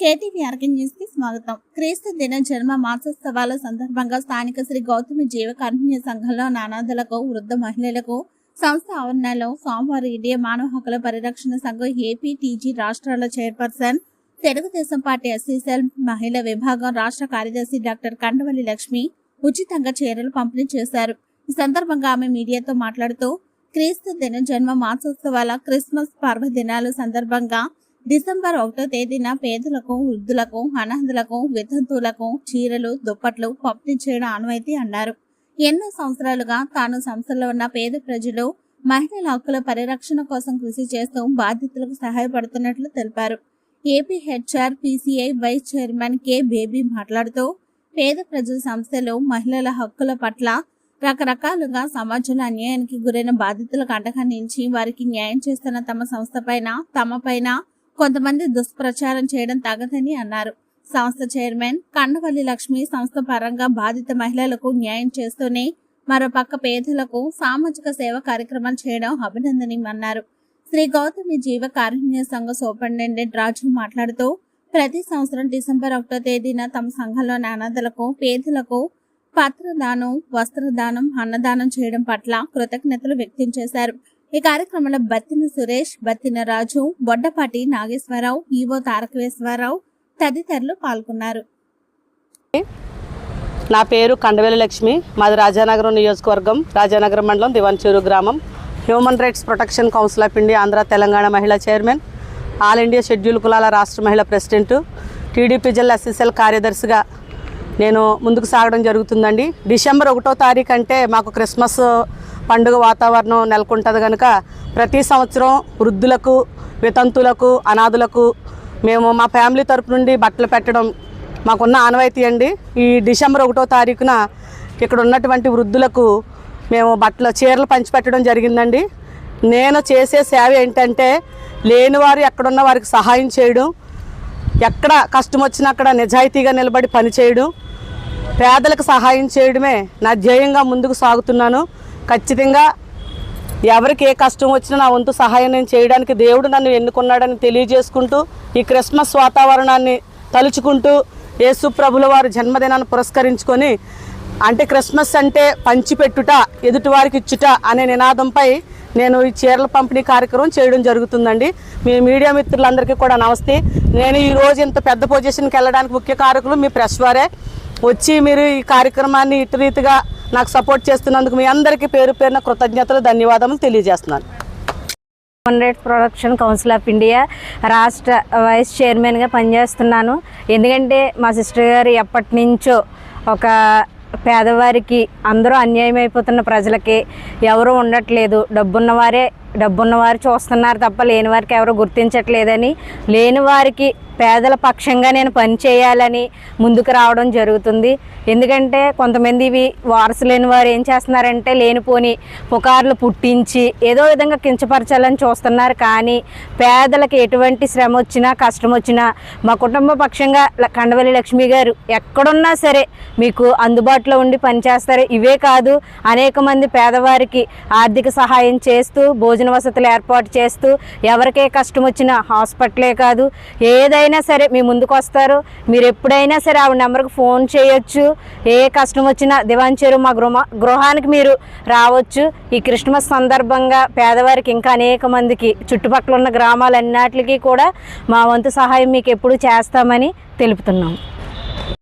KTV స్వాగతం. క్రీస్తు దిన జన్మ మాసోత్సవాల సందర్భంగా స్థానిక శ్రీ గౌతమి జీవ సంఘంలో నానాదులకు వృద్ధ మహిళలకు సంస్థ ఆవరణలో సోమవారం ఇండియా మానవ హక్కుల పరిరక్షణ సంఘం ఏపీటీజీ రాష్ట్రాల చైర్పర్సన్ తెలుగుదేశం పార్టీ ఎస్సీసెల్ మహిళా విభాగం రాష్ట్ర కార్యదర్శి డాక్టర్ కండవల్లి లక్ష్మి ఉచితంగా చీరలు పంపిణీ చేశారు. ఈ సందర్భంగా ఆమె మీడియాతో మాట్లాడుతూ క్రీస్తు దిన జన్మ మాసోత్సవాల క్రిస్మస్ పర్వదినాలు సందర్భంగా డిసెంబర్ ఒకటో తేదీన పేదలకు వృద్ధులకు అనాథులకు వితంతువులకు చీరలు దుప్పట్లు పంపిణీ చేయడం ఆనవాయితీ అన్నారు. ఎన్నో సంవత్సరాలుగా తాను సంస్థలో ఉన్న పేద ప్రజలు మహిళల హక్కుల పరిరక్షణ కోసం కృషి చేస్తూ బాధితులకు సహాయపడుతున్నట్లు తెలిపారు. AP HR PCI vice chairman K Baby మాట్లాడుతూ పేద ప్రజల సంస్థలు మహిళల హక్కుల పట్ల రకరకాలుగా సమాజంలో అన్యాయానికి గురైన బాధితులకు అండగా నిలిచి వారికి న్యాయం చేస్తున్న తమ సంస్థ పైన తమ పైన కొంతమంది దుష్ప్రచారం చేయడం తగదని అన్నారు. సంస్థ చైర్మన్ కండవల్లి లక్ష్మి సంస్థ పరంగా బాధిత మహిళలకు న్యాయం చేస్తూనే మరోపక్క పేదలకు సామాజిక సేవ కార్యక్రమాలు చేయడం అభినందనీయమన్నారు. శ్రీ గౌతమి జీవ కారుణ్య సంఘ సూపరింటెండెంట్ రాజు మాట్లాడుతూ ప్రతి సంవత్సరం డిసెంబర్ ఒకటో తేదీన తమ సంఘంలోని అనాథలకు పేదలకు పత్రదానం వస్త్రదానం అన్నదానం చేయడం పట్ల కృతజ్ఞతలు వ్యక్తం చేశారు. ఈ కార్యక్రమంలో బత్తిన సురేష్ బత్తిన రాజు బొడ్డపాటి నాగేశ్వరరావు ఈవో తారకేశ్వరరావు తదితరులు పాల్గొన్నారు. నా పేరు కండవేల లక్ష్మి. మాది రాజానగరం నియోజకవర్గం రాజానగరం మండలం దివాన్చూరు గ్రామం. Human rights protection council of India Andhra Telangana మహిళా చైర్మన్ ఆల్ ఇండియా షెడ్యూల్ కులాల రాష్ట్ర మహిళా ప్రెసిడెంట్ టీడీపీ జిల్లా ఎస్ఎస్ఎల్ కార్యదర్శిగా నేను ముందుకు సాగడం జరుగుతుందండి. డిసెంబర్ ఒకటో తారీఖు అంటే మాకు క్రిస్మస్ పండుగ వాతావరణం నెలకొంటుంది కనుక ప్రతి సంవత్సరం వృద్ధులకు వితంతులకు అనాథులకు మేము మా ఫ్యామిలీ తరపు నుండి బట్టలు పెట్టడం మాకున్న ఆనవాయితీ అండి. ఈ డిసెంబర్ ఒకటో తారీఖున ఇక్కడ ఉన్నటువంటి వృద్ధులకు మేము బట్టలు చీరలు పంచిపెట్టడం జరిగిందండి. నేను చేసే సేవ ఏంటంటే లేనివారు ఎక్కడున్న వారికి సహాయం చేయడం ఎక్కడ కష్టం వచ్చినా అక్కడ నిజాయితీగా నిలబడి పనిచేయడం పేదలకు సహాయం చేయడమే నా ధ్యేయంగా ముందుకు సాగుతున్నాను. ఖచ్చితంగా ఎవరికి ఏ కష్టం వచ్చినా నా వంతు సహాయం నేను చేయడానికి దేవుడు నన్ను ఎన్నుకున్నాడని తెలియజేసుకుంటూ ఈ క్రిస్మస్ వాతావరణాన్ని తలుచుకుంటూ యేసు ప్రభుల వారి జన్మదినాన్ని పురస్కరించుకొని అంటే క్రిస్మస్ అంటే పంచిపెట్టుట ఎదుటివారికి ఇచ్చుట అనే నినాదంపై నేను ఈ చీరల పంపిణీ కార్యక్రమం చేయడం జరుగుతుందండి. మీ మీడియా మిత్రులందరికీ కూడా నమస్తే. నేను ఈరోజు ఇంత పెద్ద పొజిషన్కి వెళ్ళడానికి ముఖ్య కారకులు మీ ప్రెస్ వారే. వచ్చి మీరు ఈ కార్యక్రమాన్ని ఇటు రీతిగా నాకు సపోర్ట్ చేస్తున్నందుకు మీ అందరికీ పేరు పేరున కృతజ్ఞతలు ధన్యవాదములు తెలియజేస్తున్నాను. Human rights production council of India రాష్ట్ర వైస్ చైర్మన్గా పనిచేస్తున్నాను. ఎందుకంటే మా సిస్టర్ గారు ఎప్పటి నుంచో ఒక పేదవారికి అందరూ అన్యాయం అయిపోతున్న ప్రజలకి ఎవరు ఉండట్లేదు. డబ్బున్నవారే డబ్బున్నవారు చూస్తున్నారు తప్ప లేని వారికి ఎవరు గుర్తించట్లేదని. లేని వారికి పేదల పక్షంగా నేను పని చేయాలని ముందుకు రావడం జరుగుతుంది. ఎందుకంటే కొంతమంది ఇవి వారసు లేని వారు ఏం చేస్తున్నారంటే లేనిపోని పుకార్లు పుట్టించి ఏదో విధంగా కించపరచాలని చూస్తున్నారు. కానీ పేదలకు ఎటువంటి శ్రమ వచ్చినా కష్టం వచ్చినా మా కుటుంబ పక్షంగా కండవల్లి లక్ష్మి గారు ఎక్కడున్నా సరే మీకు అందుబాటులో ఉండి పనిచేస్తారు. ఇవే కాదు అనేక మంది పేదవారికి ఆర్థిక సహాయం చేస్తూ భోజన వసతులు ఏర్పాటు చేస్తూ ఎవరికే కష్టం వచ్చినా హాస్పిటలే కాదు ఏదైనా సరే మీ ముందుకు వస్తారు. మీరు ఎప్పుడైనా సరే ఆవిడ నెంబర్కి ఫోన్ చేయొచ్చు. ఏ కష్టం వచ్చినా దివాన్ మా గృహ గృహానికి మీరు రావచ్చు. ఈ క్రిస్మస్ సందర్భంగా పేదవారికి ఇంకా అనేక మందికి చుట్టుపక్కల ఉన్న గ్రామాలన్నిటికీ కూడా మా వంతు సహాయం మీకు ఎప్పుడు చేస్తామని తెలుపుతున్నాం.